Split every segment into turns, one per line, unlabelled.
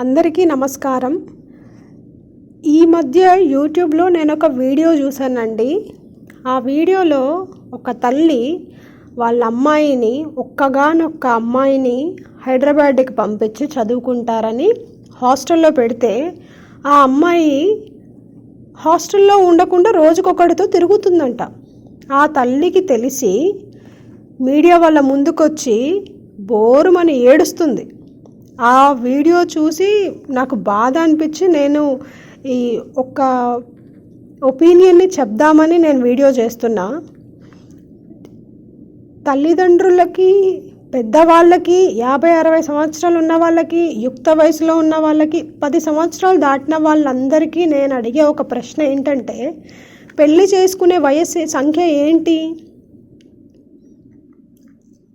అందరికీ నమస్కారం. ఈ మధ్య యూట్యూబ్లో నేను ఒక వీడియో చూశానండి. ఆ వీడియోలో ఒక తల్లి వాళ్ళ అమ్మాయిని ఒక్కగానొక్క అమ్మాయిని హైదరాబాద్కి పంపించి చదువుకుంటారని హాస్టల్లో పెడితే ఆ అమ్మాయి హాస్టల్లో ఉండకుండా రోజుకొకటితో తిరుగుతుందంట. ఆ తల్లికి తెలిసి మీడియా వాళ్ళ ముందుకొచ్చి బోరుమని ఏడుస్తుంది. ఆ వీడియో చూసి నాకు బాధ అనిపించి నేను ఈ ఒక్క ఒపీనియన్ని చెప్దామని నేను వీడియో చేస్తున్నా. తల్లిదండ్రులకి పెద్దవాళ్ళకి యాభై అరవై సంవత్సరాలు ఉన్న వాళ్ళకి యుక్త వయసులో ఉన్న వాళ్ళకి పది సంవత్సరాలు దాటిన వాళ్ళందరికీ నేను అడిగే ఒక ప్రశ్న ఏంటంటే పెళ్ళి చేసుకునే వయస్సు సంఖ్య ఏంటి?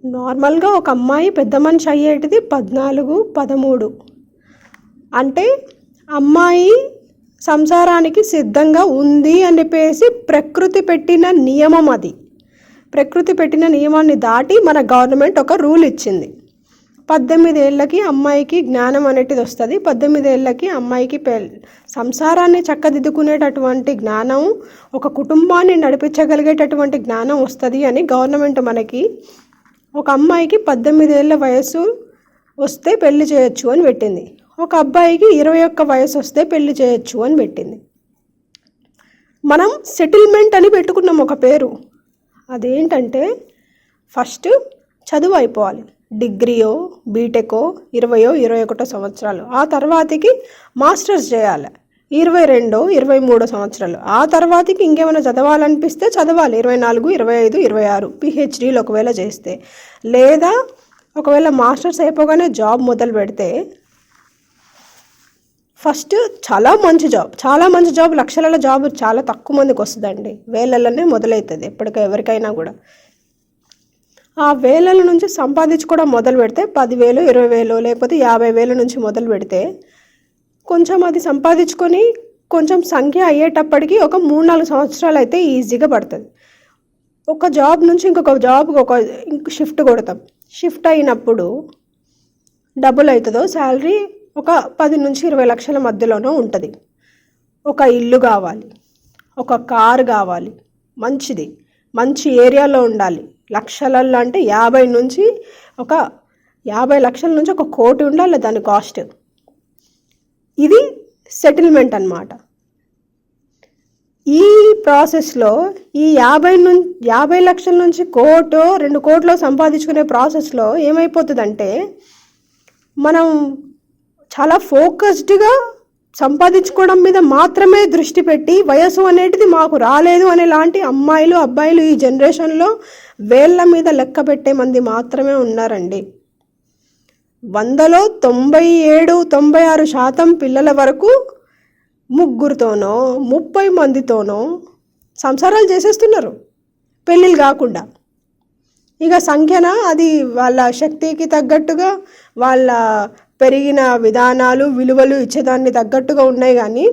నార్మల్గా ఒక అమ్మాయి పెద్ద మనిషి అయ్యేటిది పద్నాలుగు పదమూడు. అంటే అమ్మాయి సంసారానికి సిద్ధంగా ఉంది అని చెప్పేసి ప్రకృతి పెట్టిన నియమం అది. ప్రకృతి పెట్టిన నియమాన్ని దాటి మన గవర్నమెంట్ ఒక రూల్ ఇచ్చింది. పద్దెనిమిది ఏళ్ళకి అమ్మాయికి జ్ఞానం అనేటిది వస్తుంది. పద్దెనిమిది ఏళ్ళకి అమ్మాయికి పె సంసారాన్ని చక్కదిద్దుకునేటటువంటి జ్ఞానం ఒక కుటుంబాన్ని నడిపించగలిగేటటువంటి జ్ఞానం వస్తుంది అని గవర్నమెంట్ మనకి ఒక అమ్మాయికి పద్దెనిమిది ఏళ్ళ వయసు వస్తే పెళ్ళి చేయొచ్చు అని పెట్టింది. ఒక అబ్బాయికి ఇరవై ఒక్క వయసు వస్తే పెళ్ళి చేయొచ్చు అని పెట్టింది. మనం సెటిల్మెంట్ అని పెట్టుకున్నాం ఒక పేరు. అదేంటంటే ఫస్ట్ చదువు అయిపోవాలి. డిగ్రీయో బీటెకో ఇరవయో ఇరవై ఒకటో సంవత్సరాలు. ఆ తర్వాతకి మాస్టర్స్ చేయాలి. ఇరవై రెండో ఇరవై మూడో సంవత్సరాలు. ఆ తర్వాతకి ఇంకేమైనా చదవాలనిపిస్తే చదవాలి. ఇరవై నాలుగు ఇరవై ఐదు ఇరవై ఆరు పిహెచ్డీలు ఒకవేళ చేస్తే. లేదా ఒకవేళ మాస్టర్స్ అయిపోగానే జాబ్ మొదలు పెడితే ఫస్ట్ చాలా మంచి జాబ్. చాలా మంచి జాబ్. లక్షలలో జాబ్ చాలా తక్కువ మందికి వస్తుందండి. వేలలోనే మొదలవుతుంది ఎప్పటికీ ఎవరికైనా కూడా. ఆ వేలల నుంచి సంపాదించుకోవడం మొదలు పెడితే పదివేలు ఇరవై వేలు లేకపోతే యాభై వేల నుంచి మొదలు పెడితే కొంచెం అది సంపాదించుకొని కొంచెం సంఖ్య అయ్యేటప్పటికి ఒక మూడు నాలుగు సంవత్సరాలు అయితే ఈజీగా పడుతుంది. ఒక జాబ్ నుంచి ఇంకొక జాబ్కి ఒక ఇంక షిఫ్ట్ కొడతాం. షిఫ్ట్ అయినప్పుడు డబుల్ అవుతుందో శాలరీ ఒక పది నుంచి ఇరవై లక్షల మధ్యలోనో ఉంటుంది. ఒక ఇల్లు కావాలి ఒక కారు కావాలి మంచిది మంచి ఏరియాలో ఉండాలి. లక్షలలో అంటే యాభై నుంచి ఒక యాభై లక్షల నుంచి ఒక కోటి ఉండాలి దాని కాస్ట్. ఇది సెటిల్మెంట్ అన్నమాట. ఈ ప్రాసెస్లో ఈ యాభై నుంచి యాభై లక్షల నుంచి కోటో రెండు కోట్లో సంపాదించుకునే ప్రాసెస్లో ఏమైపోతుందంటే మనం చాలా ఫోకస్డ్గా సంపాదించుకోవడం మీద మాత్రమే దృష్టి పెట్టి వయసు అనేటిది మాకు రాలేదు అనే లాంటి అమ్మాయిలు అబ్బాయిలు ఈ జనరేషన్లో వేళ్ళ మీద లెక్క పెట్టే మంది మాత్రమే ఉన్నారండి. వందలో తొంభై ఏడు తొంభై ఆరు శాతం పిల్లల వరకు ముగ్గురుతోనో ముప్పై మందితోనో సంసారాలు చేసేస్తున్నారు. పెళ్ళిళ్ళు కాకుండా. ఇక సంఖ్యన అది వాళ్ళ శక్తికి తగ్గట్టుగా వాళ్ళ పెరిగిన విధానాలు విలువలు ఇచ్చేదాన్ని తగ్గట్టుగా ఉన్నాయి కానీ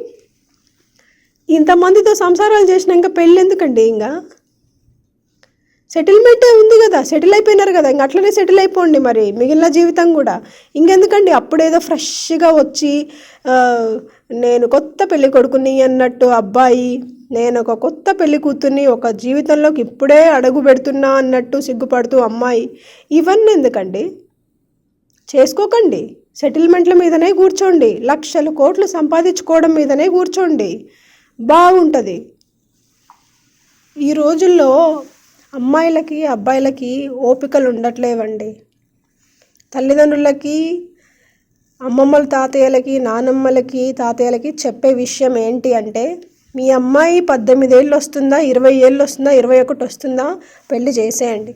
ఇంతమందితో సంసారాలు చేసినాక పెళ్ళి ఎందుకండి ఇంకా? సెటిల్మెంటే ఉంది కదా సెటిల్ అయిపోయినారు కదా ఇంక అట్లనే సెటిల్ అయిపోండి మరి మిగిలిన జీవితం కూడా. ఇంకెందుకండి అప్పుడేదో ఫ్రెష్గా వచ్చి నేను కొత్త పెళ్ళి కొడుకుని అన్నట్టు అబ్బాయి నేను ఒక కొత్త పెళ్ళి కూతుర్ని ఒక జీవితంలోకి ఇప్పుడే అడుగు పెడుతున్నా అన్నట్టు సిగ్గుపడుతూ అమ్మాయి ఇవన్నీ ఎందుకండి? చేసుకోకండి సెటిల్మెంట్ల మీదనే కూర్చోండి లక్షలు కోట్లు సంపాదించుకోవడం మీదనే కూర్చోండి బాగుంటుంది. ఈ రోజుల్లో అమ్మాయిలకి అబ్బాయిలకి ఓపికలు ఉండట్లేవండి తల్లిదండ్రులకి అమ్మమ్మల తాతయ్యలకి నానమ్మలకి తాతయ్యలకి చెప్పే విషయం ఏంటి అంటే మీ అమ్మాయి పద్దెనిమిది ఏళ్ళు వస్తుందా ఇరవై ఏళ్ళు వస్తుందా ఇరవై ఒకటి వస్తుందా పెళ్ళి చేసేయండి.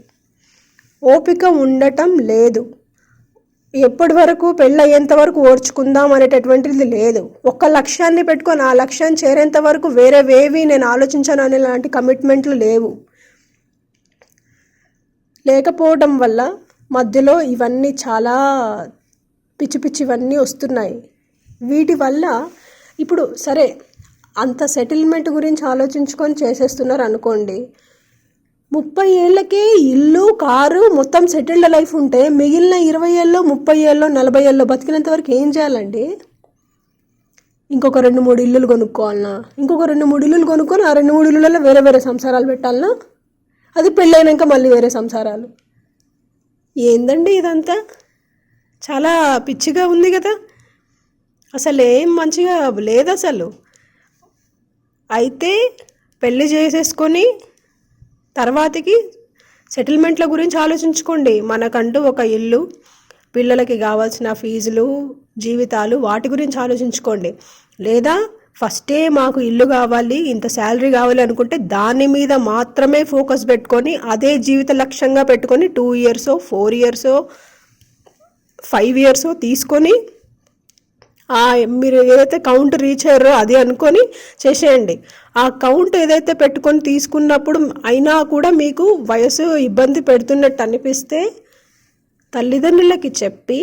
ఓపిక ఉండటం లేదు. ఎప్పటి వరకు పెళ్ళి అయ్యేంత వరకు ఓర్చుకుందాం అనేటటువంటిది లేదు. ఒక్క లక్ష్యాన్ని పెట్టుకొని ఆ లక్ష్యాన్ని చేరేంత వరకు వేరేవేవి నేను ఆలోచించాను అనే లాంటి కమిట్మెంట్లు లేవు. లేకపోవడం వల్ల మధ్యలో ఇవన్నీ చాలా పిచ్చి పిచ్చివన్నీ వస్తున్నాయి. వీటి వల్ల ఇప్పుడు సరే అంత సెటిల్మెంట్ గురించి ఆలోచించుకొని చేసేస్తున్నారు అనుకోండి. ముప్పై ఏళ్ళకే ఇల్లు కారు మొత్తం సెటిల్డ్ లైఫ్ ఉంటే మిగిలిన ఇరవై ఏళ్ళు ముప్పై ఏళ్ళు నలభై ఏళ్ళు బతికినంత వరకు ఏం చేయాలండి? ఇంకొక రెండు మూడు ఇల్లులు కొనుక్కోవాలనా? ఇంకొక రెండు మూడు ఇల్లులు కొనుక్కొని ఆ రెండు మూడు ఇల్లులలో వేరే వేరే సంసారాలు పెట్టాలనా? అది పెళ్ళైనాక మళ్ళీ వేరే సంసారాలు. ఏందండి ఇదంతా? చాలా పిచ్చిగా ఉంది కదా? అసలు ఏం మంచిగా లేదు అసలు అయితే పెళ్ళి చేసేసుకొని తర్వాతకి సెటిల్మెంట్ల గురించి ఆలోచించుకోండి. మనకంటూ ఒక ఇల్లు పిల్లలకి కావాల్సిన ఫీజులు జీవితాలు వాటి గురించి ఆలోచించుకోండి. లేదా ఫస్టే మాకు ఇల్లు కావాలి ఇంత శాలరీ కావాలి అనుకుంటే దాని మీద మాత్రమే ఫోకస్ పెట్టుకొని అదే జీవిత లక్ష్యంగా పెట్టుకొని టూ ఇయర్సో ఫోర్ ఇయర్సో ఫైవ్ ఇయర్సో తీసుకొని మీరు ఏదైతే కౌంట్ రీచ్ అయ్యారో అది అనుకొని చేసేయండి. ఆ కౌంట్ ఏదైతే పెట్టుకొని తీసుకున్నప్పుడు అయినా కూడా మీకు వయసు ఇబ్బంది పెడుతున్నట్టు అనిపిస్తే తల్లిదండ్రులకి చెప్పి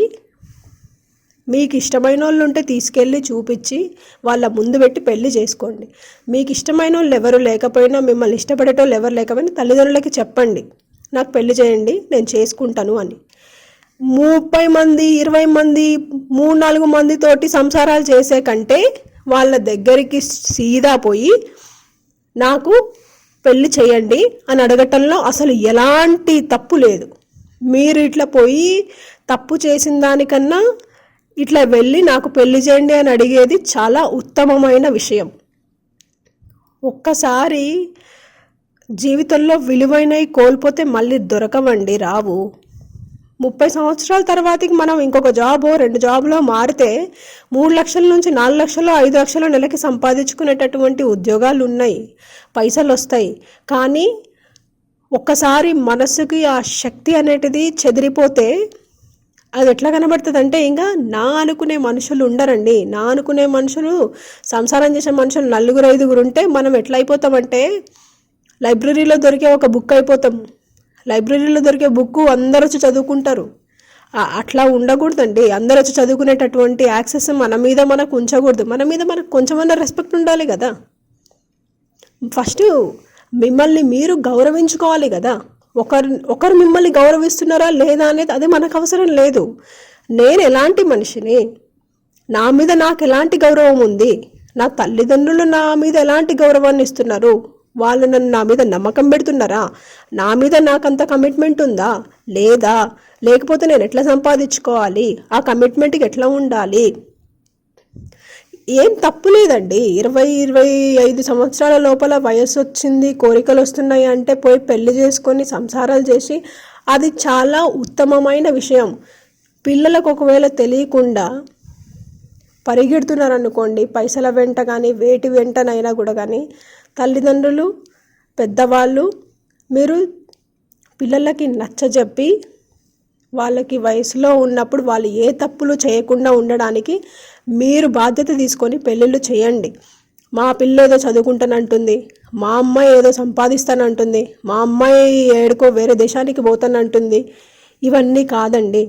మీకు ఇష్టమైన వాళ్ళు ఉంటే తీసుకెళ్ళి చూపించి వాళ్ళ ముందు పెట్టి పెళ్ళి చేసుకోండి. మీకు ఇష్టమైన వాళ్ళు ఎవరు లేకపోయినా మిమ్మల్ని ఇష్టపడేటోళ్ళు ఎవరు లేకపోయినా తల్లిదండ్రులకి చెప్పండి. నాకు పెళ్ళి చేయండి నేను చేసుకుంటాను అని. ముప్పై మంది ఇరవై మంది మూడు నాలుగు మందితోటి సంసారాలు చేసే కంటే వాళ్ళ దగ్గరికి సీదా పోయి నాకు పెళ్ళి చేయండి అని అడగటంలో అసలు ఎలాంటి తప్పు లేదు. మీరు ఇట్లా పోయి తప్పు చేసిన దానికన్నా ఇట్లా వెళ్ళి నాకు పెళ్ళి చేయండి అని అడిగేది చాలా ఉత్తమమైన విషయం. ఒక్కసారి జీవితంలో విలువైనవి కోల్పోతే మళ్ళీ దొరకవండి రావు. ముప్పై సంవత్సరాల తర్వాతకి మనం ఇంకొక జాబ్ రెండు జాబ్లో మారితే మూడు లక్షల నుంచి నాలుగు లక్షలు ఐదు లక్షలు నెలకి సంపాదించుకునేటటువంటి ఉద్యోగాలు ఉన్నాయి పైసలు వస్తాయి కానీ ఒక్కసారి మనసుకి ఆ శక్తి అనేటిది చెదిరిపోతే అది ఎట్లా కనబడుతుంది అంటే ఇంకా నా అనుకునే మనుషులు ఉండరండి. నా అనుకునే మనుషులు సంసారం చేసే మనుషులు నలుగురు ఐదుగురు ఉంటే మనం ఎట్లా అయిపోతామంటే లైబ్రరీలో దొరికే ఒక బుక్ అయిపోతాం. లైబ్రరీలో దొరికే బుక్ అందరూ వచ్చి చదువుకుంటారు. అట్లా ఉండకూడదండి. అందరూ వచ్చి చదువుకునేటటువంటి యాక్సెస్ మన మీద మనకు ఉంచకూడదు. మన మీద మనకు కొంచెమన్నా రెస్పెక్ట్ ఉండాలి కదా. ఫస్ట్ మిమ్మల్ని మీరు గౌరవించుకోవాలి కదా. ఒకరు ఒకరు మిమ్మల్ని గౌరవిస్తున్నారా లేదా అనేది అది మనకు అవసరం లేదు. నేను ఎలాంటి మనిషిని? నా మీద నాకు ఎలాంటి గౌరవం ఉంది? నా తల్లిదండ్రులు నా మీద ఎలాంటి గౌరవాన్ని ఇస్తున్నారు? వాళ్ళు నన్ను నా మీద నమ్మకం పెడుతున్నారా? నా మీద నాకంత కమిట్మెంట్ ఉందా? లేదా? లేకపోతే నేను ఎట్లా సంపాదించుకోవాలి? ఆ కమిట్మెంట్కి ఎట్లా ఉండాలి? ఏం తప్పు లేదండి. ఇరవై ఇరవై ఐదు సంవత్సరాల లోపల వయసు వచ్చింది కోరికలు వస్తున్నాయి అంటే పోయి పెళ్ళి చేసుకొని సంసారాలు చేసి అది చాలా ఉత్తమమైన విషయం. పిల్లలకు ఒకవేళ తెలియకుండా పరిగెడుతున్నారనుకోండి పైసల వెంట కానీ వేటి వెంటనైనా కూడా కానీ తల్లిదండ్రులు పెద్దవాళ్ళు మీరు పిల్లలకి నచ్చజెప్పి వాళ్ళకి వయసులో ఉన్నప్పుడు వాళ్ళు ఏ తప్పులు చేయకుండా ఉండడానికి మీరు బాధ్యత తీసుకొని పెళ్ళిళ్ళు చేయండి. మా పిల్ల ఏదో చదువుకుంటానంటుంది మా అమ్మాయి ఏదో సంపాదిస్తానంటుంది మా అమ్మాయి ఏడుకో వేరే దేశానికి పోతానంటుంది. ఇవన్నీ కాదండి.